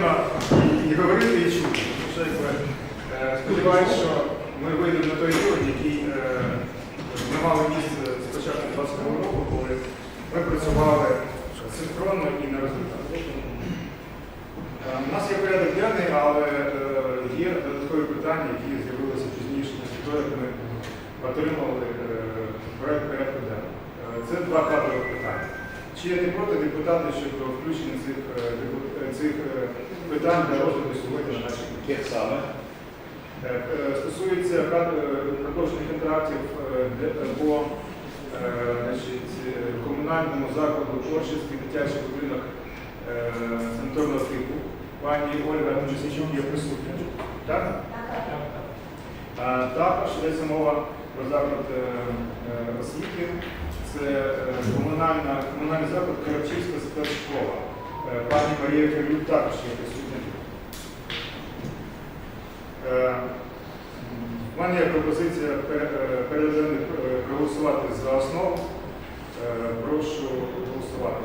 приємно і, говорити, і чути. Е, Сподіваюся, що ми вийдемо на той рівень, який е, не мали місце з початку 22 року, коли ми працювали синхронно і на результат. Е, У нас є порядок денний, але є додаткові питання, які з'явилися пізніше після того, як ми отримали проект порядку денного. Це два кадрових питання. Чи є не проти депутати щодо включення цих, е, е, цих е, питань для розгляду сьогодні на нашій Як саме? Стосується продовження контрактів по значить, комунальному закладу Оршівський дитячий будинок санаторного типу. Пані Ольга Мосічук є присутня. Так? Також йдеться мова про заклад е, е, освіти. Це е, комунальна, комунальний заклад Карачівська спецшкола. Е, Пані Марія Кирилюк також є присутня. Е, У мене є пропозиція пере- е, перед тим, е, проголосувати за основу. Е, Прошу голосувати.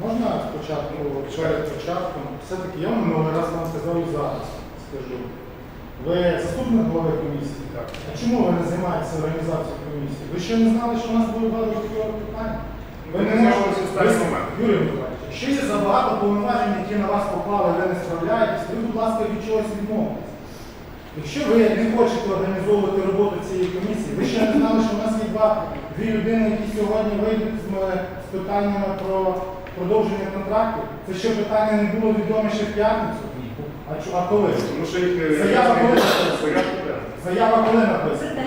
Можна спочатку, перед початком, все-таки я минулий раз вам сказав і зараз скажу. Ви заступник голови комісії? Так. А чому ви не займаєтеся організацією комісії? Ви ще не знали, що у нас буде два додаткові питання? Ви не в момент. Юрій Миколаївич, якщо є забагато повноважень, які на вас попали, ви не справляєтесь, ви, будь ласка, від чогось відмовитесь. Якщо ви не хочете організовувати роботу цієї комісії, ви ще не знали, що у нас є два, дві людини, які сьогодні вийдуть з, з питаннями про продовження контрактів. Це ще питання не було відоме ще в п'ятницю. А, чу- а коли? Тому що їх Заява не- коли? в. Заява коли написана?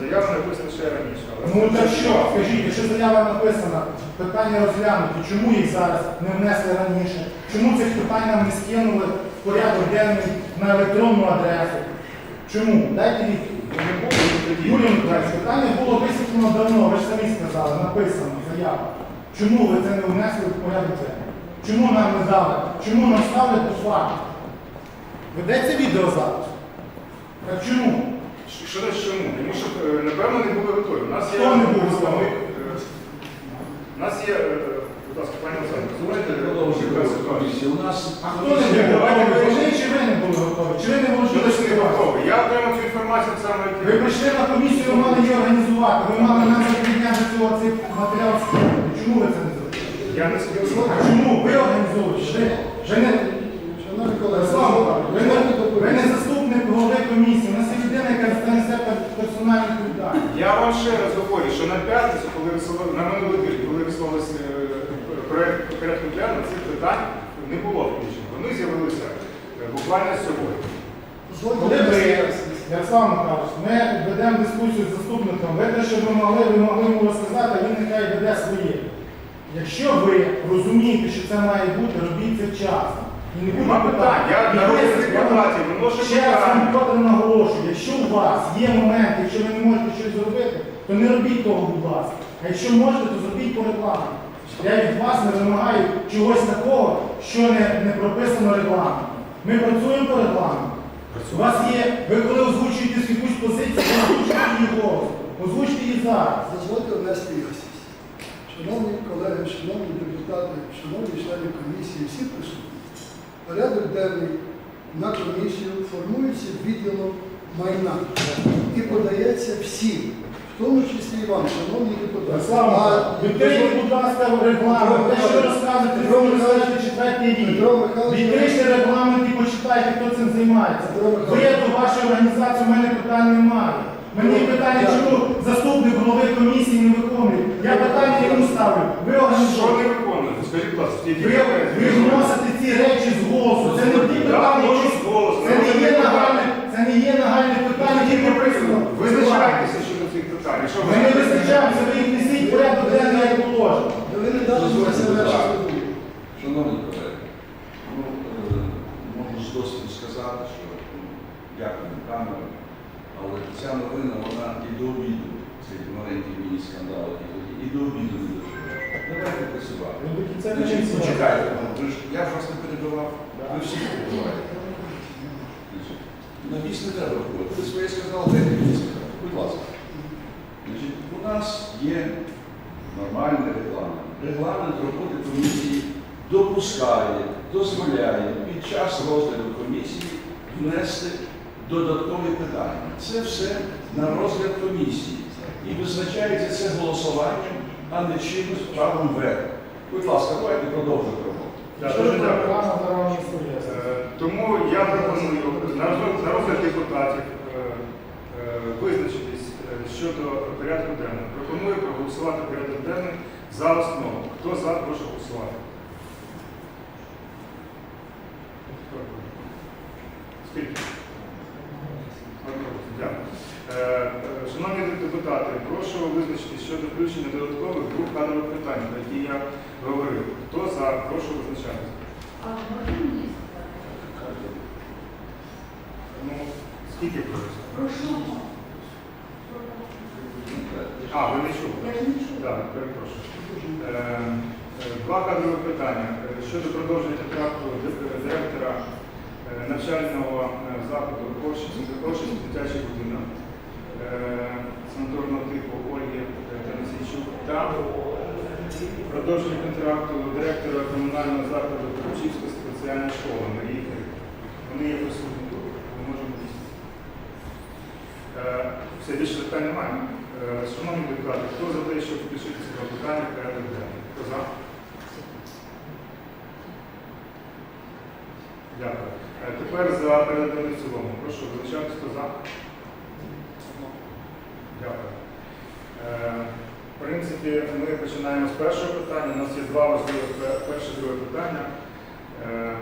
Заява написана ще раніше. але- Ну так що, скажіть, якщо заява написана, питання розглянуті, чому їх зараз не внесли раніше? Чому цих питань нам не скинули в порядок денний на електронну адресу? Чому? Дайте відповідь. Юрій Миколаївич, питання було висвітлено давно, ви ж самі сказали, написано, заява. Чому ви це не внесли в порядок денний? Чому нам не дали? Чому нам ставлять по факту? Ведеться відеозапис. Так чому? Що- Що чому? Тому що, е, напевно, не були готові. У нас є Хто не був представник, е, У нас є, е, будь ласка, пані Олександр, Давайте дозвольте продовжимо комісію. У нас А хто не був готовий? ви- Ви чи ви не були готові? Чи ви не значить не співати? Я отримав цю інформацію і Ви прийшли на комісію, ви мали її організувати. Ви мали нам цього цей матеріал. Чому ви це не? Я не А чому? Ви організовуєте? Ви, не... Шановні колеги, Богу, ви не, ви не заступник голови комісії. У нас є людина, яка несе персональну відповідальність. Я вам ще раз говорю, що на п'ятницю, коли висловили, на минулий тиждень, коли висловилися е, проект порядку денного, цих питань не було включено. Вони з'явилися е, буквально сьогодні. Коли ви, Ярослав Михайлович, ми ведемо дискусію з заступником, ви те, що ви могли, ви могли йому розказати, а він нехай веде своє. Якщо ви розумієте, що це має бути, робіть це вчасно. І не буде Нема питань. Я народний депутат, Ще раз питання. вам вкотре наголошую, якщо у вас є момент, якщо ви не можете щось зробити, то не робіть того, будь ласка. А якщо можете, то зробіть по рекламі. Я від вас не вимагаю чогось такого, що не, не прописано регламентом. Ми працюємо по регламенту. У вас є, ви коли озвучуєте якусь позицію, ви озвучуєте її голос. Озвучте її зараз. Дозвольте внести ясність. Шановні колеги, шановні депутати, шановні члени комісії, всі присутні. Порядок денний на комісію формується відділом майна і подається всім, в тому числі і вам, шановні депутати. Слава, А відкрийте, будь ласка, регламент. Те, що розказуєте, Петро Михайлович, четвертий рік. Петро Михайлович, Відкрийте регламент і почитайте, хто цим займається. Петро Михайлович. Ви до вашої організації в мене питань немає. Мені питання, чому заступник голови комісії не виконує. Я питання йому ставлю. Ви Що не виконуєте? Скажіть, будь ласка, які Ви, ви вносите ці речі з голосу. Це не ті питання, які- це не є нагальне, це не є нагальне питання, які прописано. Визначайтеся щодо цих питань. Ви Ми не визначаємося, ви їх несіть порядок денний, як положено. ви не дали. Шановні колеги, ну, е, можу з досвіду сказати, що ну, дякую камерам, але ця новина, вона і до обіду, цей маленький міні-скандал, який тоді, і до обіду не доживе. Давайте працювати. Ви до кінця не Значить, працювали. почекайте, ну, ви ж- я ж вас не перебивав, ви всі перебиваєте. Значить, На біс не треба виходити. Ви своє сказали, дайте мені сказати. Будь ласка. Значить, у нас є нормальний регламент. Регламент роботи комісії допускає, дозволяє під час розгляду комісії внести додаткові питання. Це все на розгляд комісії. І визначається це голосуванням, а не чимось правом вето. Будь ласка, давайте продовжуємо роботу. Да, Що дуже ви дякую. програма здорового? Е, Тому я пропоную на розгляд, на розгляд депутатів е, е, визначитись е, щодо порядку денного. Пропоную проголосувати порядок денний за основу. Хто за, прошу голосувати. Скільки? Одноголосно. Дякую. Е, е, Шановні депутати, прошу визначитись щодо включення додаткових двох кадрових питань, про які я говорив. Хто за, прошу визначатися. А можна мені сказати? Ну, скільки просто? Про що? А, ви не чули? Я ж не чула. Так, перепрошую. Е, е, Два кадрові питання Е, щодо продовження контракту ди- директора е, навчального е, закладу Кошин дитячий будинок е, санаторного типу Ольги е, Танасійчук та продовження директора комунального закладу Корочівська спеціальна школа Марії. Вони є присутні тут, ми можемо дійсно. Е, Все більше питань немає. Е, Шановні депутати, хто за те, щоб включити це питання порядок денний? Хто за? Дякую. Е, Тепер за денний в цілому. Прошу визначатися, хто за. Дякую. В принципі, ми починаємо з першого питання. У нас є два важливі перше і друге питання. Е,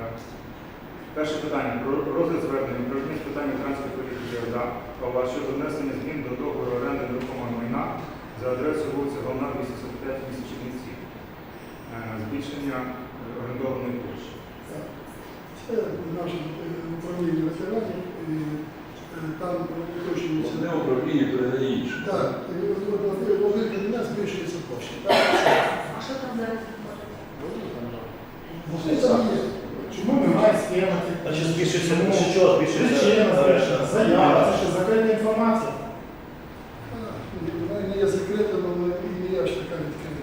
Перше питання про розгляд звернення про з питання транспорту політики ОДА Павла щодо внесення змін до договору оренди нерухомого майна за адресою вулиця Головна 245 місті Чернівці. Е, Збільшення орендованої площі. Це наше е, управління ветеранів, там уточнюється. Одне управління передає інше. Так, і кабінет збільшується площа. А що там зараз є. Чому немає схеми? А чи збільшується, чи чого збільшується? Причина збільшена, заява, це що закрита інформація. Вона не є закрита, але і не є аж така відкрита.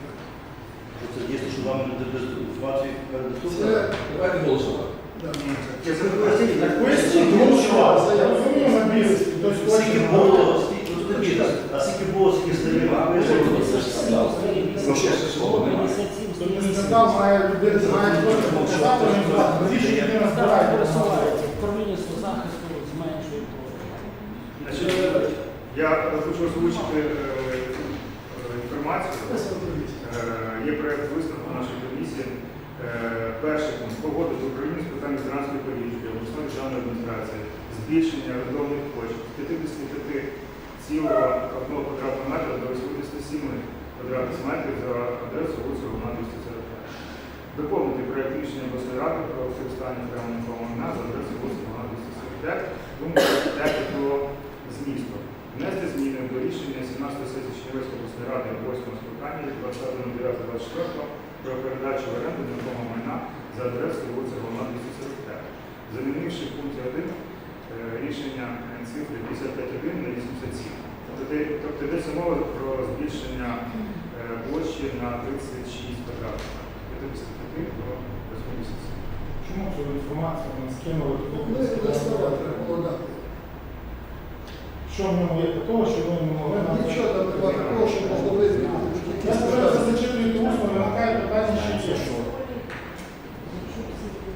Це дійсно, що вам люди без інформації передоступна? Давайте голосувати. я розумію на бізнес, Скільки було, скільки, розумієте, а скільки було, скільки старів, а ми Ну, що це слово немає. Тобто не скандал має людина, має просто показати, навіщо людина збирає пересувати. Я хочу озвучити е, е, інформацію. Е, Є проєкт висновку нашої комісії. Перший пункт погодити Україну з питань ветеранської політики, обласної державної адміністрації, збільшення орендованих площ з 55,1 квадратного метра до 87 квадратних метрів за адресою вулиця Головна 245 доповнити проєкт рішення обласної ради про використання окремого права майна за адресою вулиці Магадуса Секретар, думку про змісту. Внести зміни до рішення 17 сесії Чернівецької обласної ради 8 скликання від 21.9.24 про передачу в оренду нерухомого майна за адресою вулиці Головна 243. Замінивши в пункт 1 е, рішення цифри 55.1 на 87. Тобто, тобто йдеться мова про збільшення е, площі на 36 квадратів. 35 до 8 місяців. Чому цю інформацію ми скинули до Що в ньому є такого, що ми не могли нам... Нічого там немає такого. Я спочатку зачитую тому, що виникає питання, чи є що.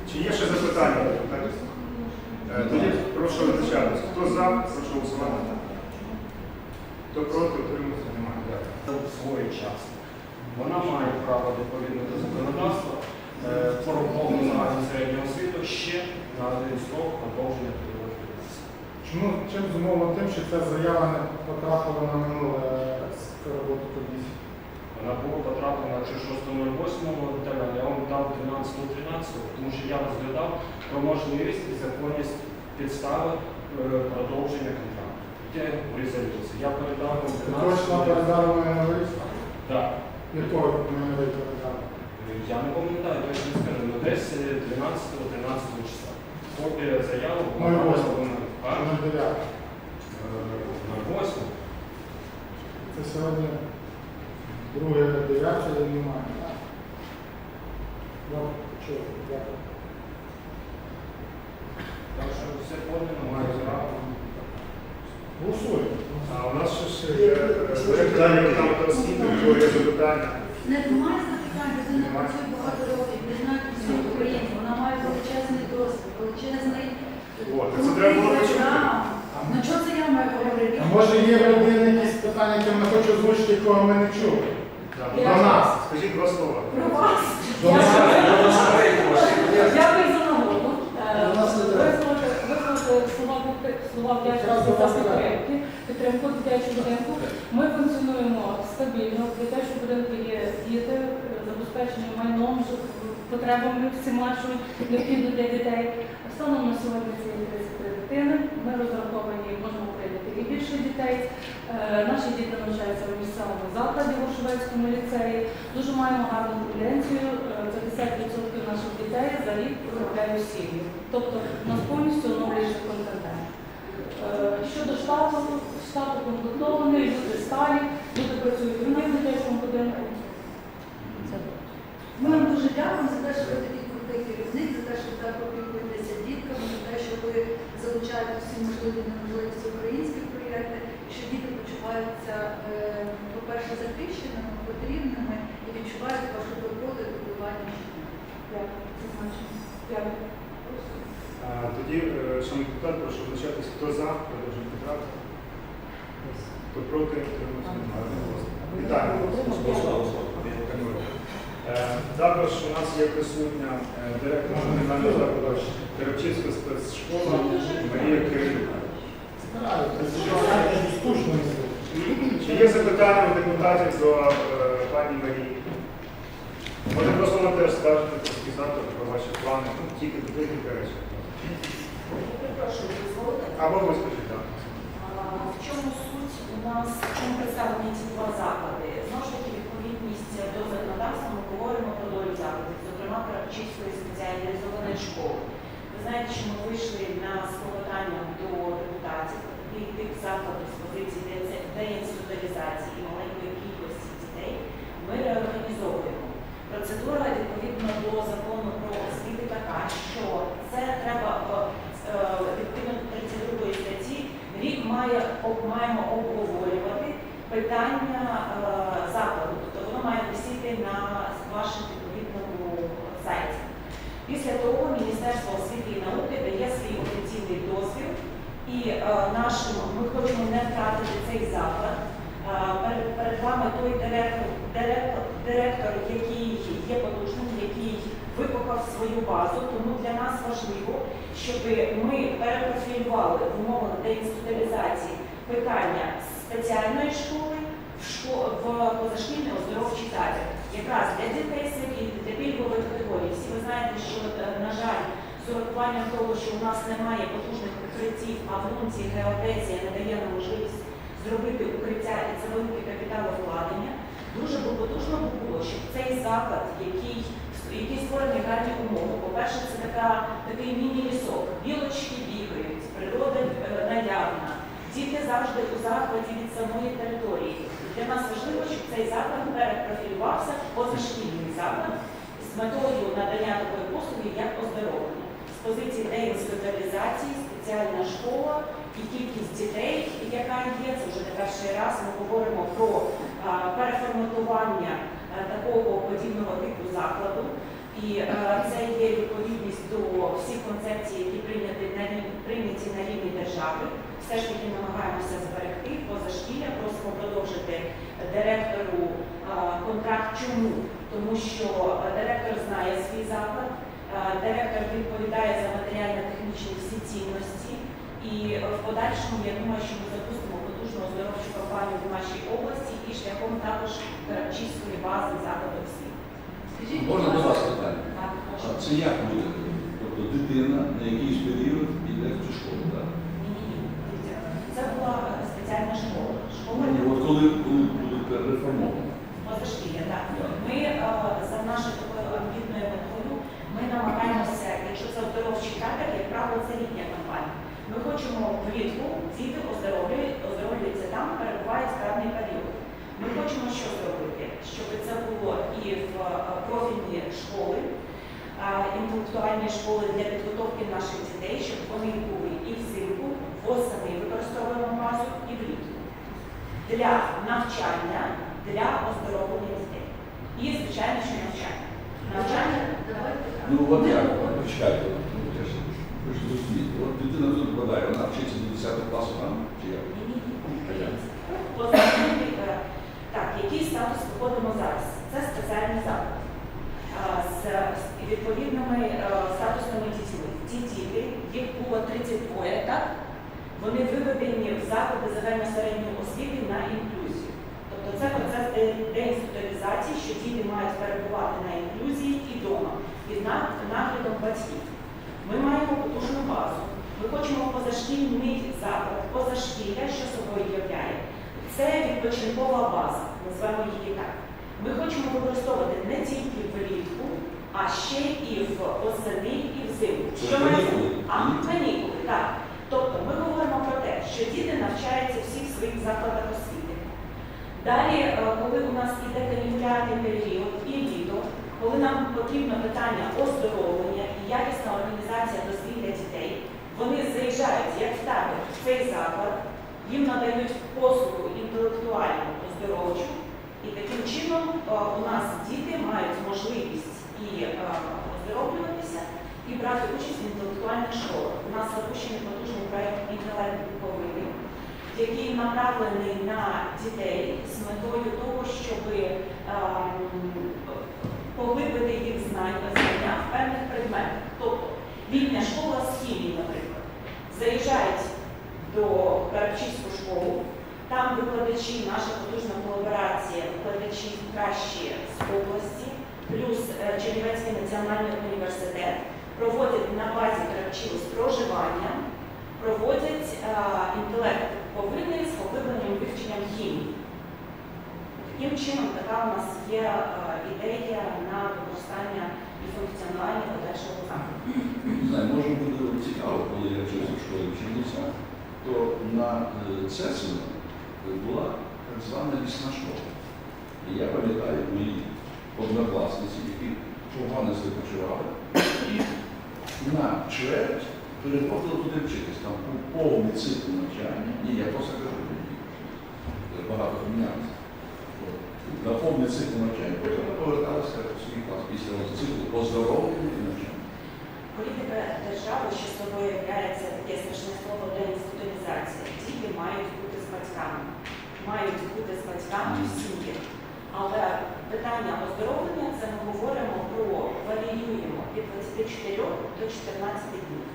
Чи є ще запитання? Е, тоді прошу визначатися. Хто за, прошу голосувати. Хто проти, отримався, немає. Своєчасно. Вона має право відповідно до Чому чим зумовлено тим, що ця заява не потрапила на минуле е, роботу комісії? Вона була потраплена чи 6.08 деталя, я вам дав 12.13, тому що я розглядав про можливість і законність підстави е, продовження контракту. Де в резолюції. Я передав вам 13. передали мене на лист? Так. Якого мене ви? Я не пам'ятаю, точно не скажу, але десь 12-13 числа. Копія заяви була Ну, направлена. А? На 9. На 8. Це сьогодні друге 9 і немає. так? Добре. Чого? Дякую. Так що все подано, маю зразу. Голосуємо. А у нас ще ж є е, запитання. Не немає запитань, людина працює багато років, не знає всю Україну, вона має величезний досвід, величезний От, це треба було почути. Ну чого це я маю говорити? А може є в людини якісь питання, які вона хоче озвучити, кого ми не чули? Так, Я- нас. Скажіть два слова. Про вас. До нас. Дякую за нагоду. Е, У нас не треба. Висловити висловити слова підтри- слова вдячності за підтримки, підтримку дитячого будинку. Ми функціонуємо стабільно. В дитячому будинку є діти, е, забезпечені майном, ж- потребами всіма, що необхідно для дітей. Станом на сьогодні це є 33 дитини. Ми розраховані, можемо прийняти і більше дітей. Е, Наші діти навчаються в місцевому закладі в Шведському ліцеї. Дуже маємо гарну тенденцію. Е, 50% наших дітей за рік потрапляють сім'ї. Тобто у нас повністю оновлюється контингент. Е, Щодо штату, штат комплектований, люди сталі, люди працюють в в дитячому будинку. Це Ми вам дуже дякуємо за те, що ви такий крутий керівник, за те, що ви так опікуєтеся дітками, за те, що ви залучаєте всі можливі і неможливі українські проєкти, що діти почуваються, е, по-перше, захищеними, потрібними і відчувають вашу турботу і турбування щодня. Дякую. Дякую. Тоді, е, шановні депутати, прошу визначатись, хто за, продовжуємо контракт. Хто проти, утримався, немає. Також у нас є присутня е, директор комунального закладу Терапчівська спецшкола Марія скучно. Чи є запитання у депутатів до е, пані Марії? Може просто вам теж скажете розказати про ваші плани, ну, тільки декілька речей. Прошу. Або ви скажіть так. В чому суть у нас, в чому представлені ці два заклади? Знову ж таки, відповідність до законодавства ми говоримо про закладів, зокрема спеціалізованої школи. Ви знаєте, що ми вийшли на склопотання до депутатів і тих закладів з позиції де- деінституалізації і маленької кількості дітей. Ми реорганізовуємо. Процедура відповідно до закону про освіту така, що це треба е, відповідно до 32 статті рік має маємо обговорювати питання е, закладу, тобто воно має висіти на вашому відповідному сайті. Після того Міністерство освіти і науки дає свій офіційний дозвіл, і е, нашим ми хочемо не втратити цей заклад. Е, Перед, перед вами той директор, директор, директор, який є потужним, який викопав свою базу. Тому для нас важливо, щоб ми перепрофілювали в умовах деінституалізації питання спеціальної школи в, шко- в позашкільний оздоровчий табір. Якраз для дітей сиріт, для пільгової категорії. Всі ви знаєте, що, е, на жаль, з урахуванням того, що у нас немає потужних укриттів, а лунці геодезія не дає нам можливість зробити укриття і це велике капіталовкладення. Дуже потужно було, щоб цей заклад, який, який створені гарні умови, по-перше, це така, такий міні-лісок, білочки бігають, природа е, наявна, діти завжди у захваті від самої території. Для нас важливо, щоб цей заклад перепрофілювався позашкільний заклад з метою надання такої послуги, як оздоровлення. З позиції деінституалізації, спеціальна школа і кількість дітей, яка є, це вже не перший раз. Ми говоримо про переформатування такого подібного типу закладу. І е, це є відповідність до всіх концепцій, які прийняті на рівні, прийняті на рівні держави. Все ж таки намагаємося зберегти позашкілля, просимо продовжити директору е, контракт. Чому? Тому що е, директор знає свій заклад, е, директор відповідає за матеріально-технічні всі цінності. І е, в подальшому я думаю, що ми запустимо потужну оздоровчу кампанію в нашій області і шляхом також карачівської бази закладу освіти. Можна до вас питання? А це як буде? Тобто дитина на якийсь період йде в цю школу, так? Ні-ні-ні. Це була спеціальна школа. Школа Ні, От коли коли буде перереформовано. позашкілля, так. Ми е, за нашою такою амбітною метою ми намагаємося, якщо це оздоровчий табір, як правило, це літня кампанія. Ми хочемо влітку діти оздоровлюються там, перебувають в певний період. Ми хочемо що зробити, щоб це було і в е, профільні школи. Е, інтелектуальної школи для підготовки наших дітей, щоб вони були і взимку, восени використовуємо базу, і влітку для навчання, для оздоровлення дітей. І, звичайно, що навчання. Навчання Давайте. Ну от як, почекайте, ну, ви ж розумієте, от дитина тут вкладає, вона вчиться до 10 класу там, чи як? Е, Так, який статус виходимо зараз? Це спеціальний заклад з відповідними е, статусними дітьми. Ті діти, їх було 32, так? Вони виведені в заклади загальносередньої освіти на інклюзію. Тобто це процес де- деінституалізації, що діти мають перебувати на інклюзії і вдома під на- наглядом батьків. Ми маємо базу. Ми хочемо позашкільний заклад, позашкілля, що собою являє. Це відпочинкова база, назвемо її так. Ми хочемо використовувати не тільки влітку, а ще і в осени, і взимку. Що канікули. А, канікули, так. Тобто ми говоримо про те, що діти навчаються всі в своїх закладах освіти. Далі, е, коли у нас іде канікулярний період і літо, коли нам потрібно питання оздоровлення і якісна організація дозвілля вони заїжджають як табір в цей заклад, їм надають послугу інтелектуальну оздоровчу, і таким чином е, у нас діти мають можливість і е, оздоровлюватися, і брати участь в інтелектуальних школах. У нас запущений потужний проєкт інтелект буковини, який направлений на дітей з метою того, щоб поглибити їх знання в певних предметах. Тобто літня школа з хімії, наприклад, заїжджають до Карачівську школу, там викладачі, наша потужна колаборація, викладачі кращі з області, плюс е, Чернівецький національний університет проводять на базі Карачів з проживанням, проводять інтелект повинний з поглибленим вивченням хімії. Таким чином, така у нас є е, ідея на використання і функціонування подальшого закладу. Не знаю, може буде цікаво, коли я вчився в школі в то на е, Цесино була так звана лісна школа. І я пам'ятаю мої однокласниці, які погано себе почували, і на чверть переходили туди вчитись. Там був повний цикл навчання. Ні, я просто кажу, багато помінялося. На цикл навчання, потім вона поверталася свій клас після циклу оздоровлення і навчання. Політика держави, що собою являється таке страшне слово деінституалізація. Діти мають бути з батьками, мають бути з батьками в сім'ї. Але питання оздоровлення це ми говоримо про варіюємо від 24 до 14 днів.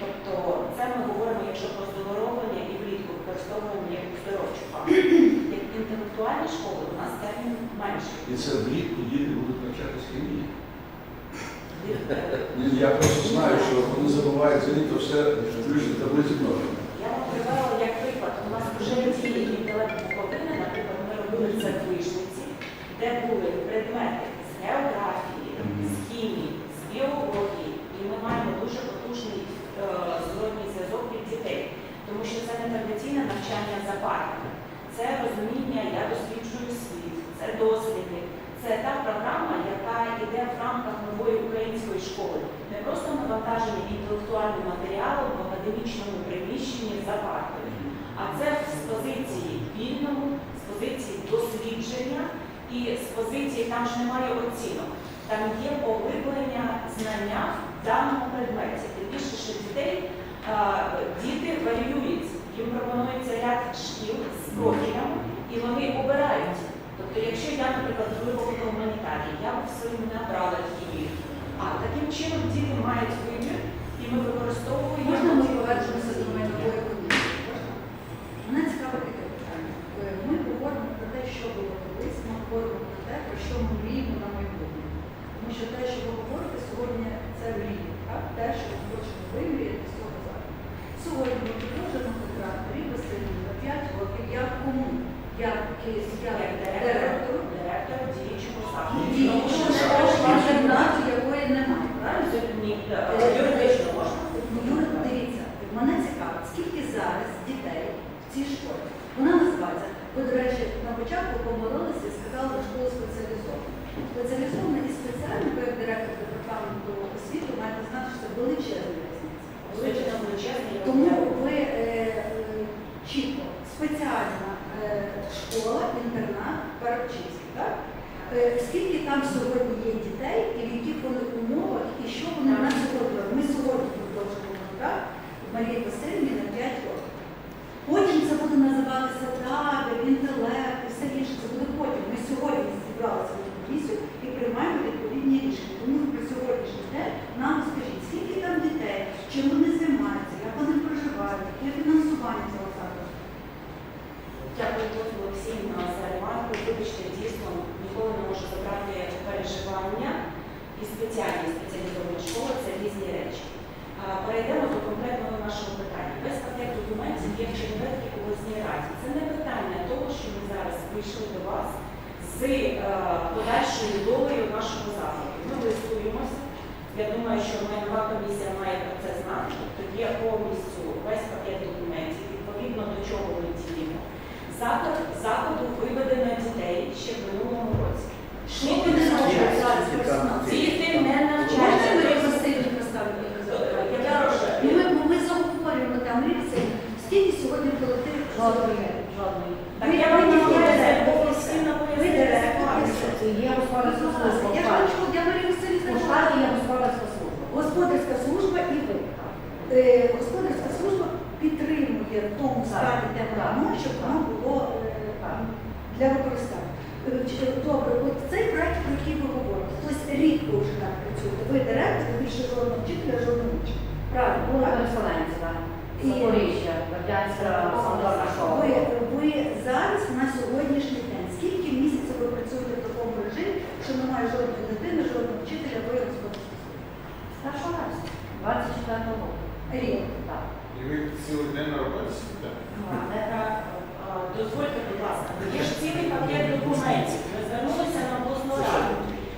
Тобто це ми говоримо, якщо про оздоровлення і влітку використовуємо як оздоровчу фазу. Інтелектуальні школи у нас термін менший. І це влітку діти будуть навчатися хімії. Ну, Я просто знаю, що вони забувають за літо все включно таблиці множення. Я вам привела як приклад. У нас вже діє інтелектні години, наприклад, ми робили це в Вишниці, де були предмети з географії, з хімії, з біології, і ми маємо дуже потужний е, зворотній зв'язок від дітей, тому що це не традиційне навчання за партами. Це розуміння, я досліджую світ, це досліди, це та програма, яка йде в рамках нової української школи. Не просто навантаження інтелектуальним матеріалом в академічному приміщенні за партою, а це з позиції вільного, з позиції дослідження і з позиції там ж немає оцінок. Там є поглиблення знання в даному предметі. Тим більше, що дітей діти варіюють. Їм пропонується ряд шкіл з профілем, і вони обирають. Тобто, якщо я, наприклад, глибоко гуманітарій, я б в своєму не обрала хімію. А таким чином діти мають вибір, і ми використовуємо. Можна ми повернемося до майнової комісії? Можна? Мене цікавить таке питання. Е, Ми говоримо про те, що було колись, ми говоримо про те, про що ми мріємо на майбутнє. Тому що те, що ви говорите сьогодні, це мрія, те, що ми хочемо вимріяти з цього зараз. Сьогодні ми продовжуємо контракт Марії Васильівни на 5 років. Я кому? Я, я Як директору. директор діючого закладу. Марія Василь. Заклад заходу виведено дітей ще в минулому році. Діти не навчаються зараз персонал. Діти не Можна навчаються. Марія Васильівна поставити запитання? Я прошу. Ну, Ми, ми заговорюємо там Марія Васильівна, скільки сьогодні в колективі Жодної, жодної. Так я вам Ви нагадаю, директор. бо постійно Ви пояснюю директор. ситуацію. Це є господарська Будь ласка, служба. Я ж так. хочу, я Марія Васильівна. У штаті є господарська служба. Господарська служба і ви. Е, Господарська служба підтримує в тому стані, де вона може, щоб воно було е, для використання. Е, чи- Добре, от цей проект, про який ви говорите, тобто рік ви вже так працюєте. Ви директор, ви більше жодного вчителя, жодного вчителя. Правильно, Була так? переселенці, так. І- Запоріжжя, Бердянська, санаторна школа. Ви, ви зараз на сьогоднішній день, скільки місяців ви працюєте в такому режимі, що немає жодної дитини, жодного вчителя, ви служба? Старшого разу. 24 року. Рік. Так. І ви цілий день на роботі сидите? Ну, Дозвольте, будь ласка, є ж цілий пакет документів. Ми звернулися на обласну раду.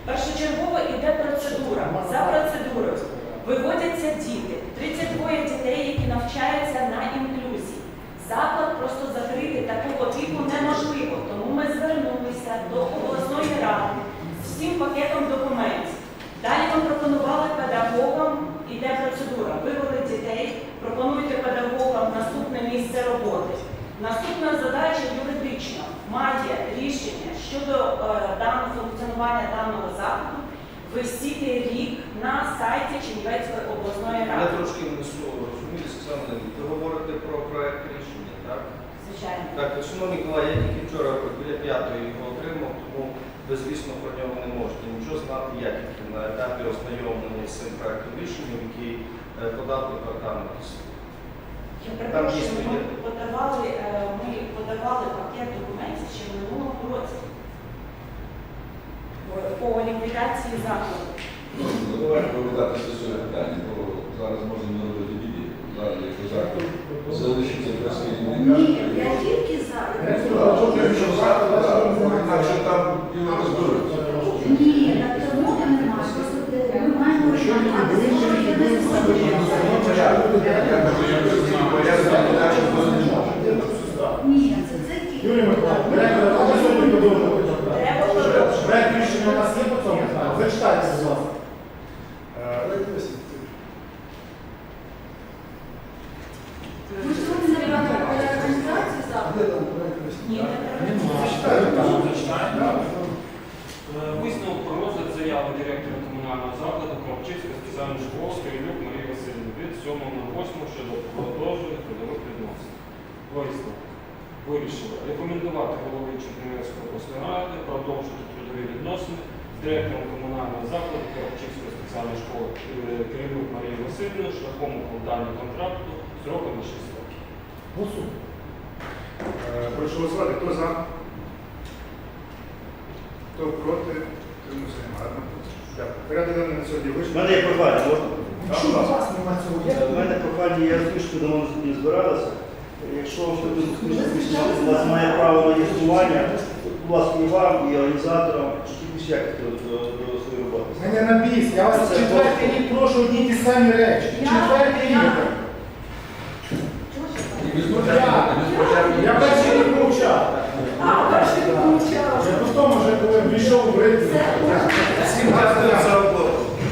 Першочергово йде процедура. За процедурою виводяться діти. 32 дітей, які навчаються на інклюзії. Заклад типу неможливо. Тому ми звернулися до обласної ради з всім пакетом документів. Далі ми пропонували педагогам, іде процедура. Вивели дітей, пропонуйте педагогам наступне місце роботи. Наступна задача юридична має рішення щодо е, даного функціонування даного заходу висіти рік на сайті Чернівецької обласної Я ради. трошки внесу, розумієте, Оксана, ви говорите про так? Звичайно. Так, шановні колеги, я тільки вчора біля п'ятої його отримав, тому ви, звісно, про нього не можете нічого знати. Я тільки на етапі ознайомлення з цим проектом рішення, який е, подав департамент. Я перепрошую, ми подавали, е, ми подавали пакет документів ще в минулому році по ліквідації закладу. Ну, давайте повертатися до цього питання, бо зараз можна не робити біді. Зараз, якщо заклад залишиться без керівника. Ні, я тільки за. Якщо там діло розберуться. Ні, так тому немає. Просто е, ми маємо орієнтуватися, що є Я кажу, я не знаю, бо я знаю, інакше буде не може. Ні, це це тільки. Юрій Миколаївич, директор, а ви сьогодні подумали? Треба продовжувати. Проект рішення у нас є по цьому? Зачитайте, будь ласка. Проект висвітлення. Ми ж сьогодні не розглядаємо організацію Де заходу. там проект Ні, висвітлення? не треба. Е, Висновок про розгляд заяви директора комунального закладу Кравчівська спеціальна школа Кирилюк Марії Васильівни від 7.08 щодо продовження трудових відносин. Висновок. Вирішили рекомендувати голові Чернівецької обласної ради продовжити трудові відносини з директором комунального закладу Кравчівської спеціальної школи е, Кирилюк Марії Васильівни шляхом укладання контракту строком на 6 років. Голосуємо. Е, Прошу голосувати. Хто за? Хто проти? Тримався немає. Дякую. Порядок денний на сьогодні У мене є прохання, можна? Якщо у вас немає цього, Е, У мене прохання, я розумію, що давно не збиралися. Якщо у вас має право на існування, будь ласка, і вам, і організаторам, якісь якості до, Мене на біс. Я вас четвертий рік прошу одні ті самі речі. Четвертий рік. Я перший рік мовчав. А, перший рік мовчав. Я по тому вже коли війшов в ритм. Всім гарно.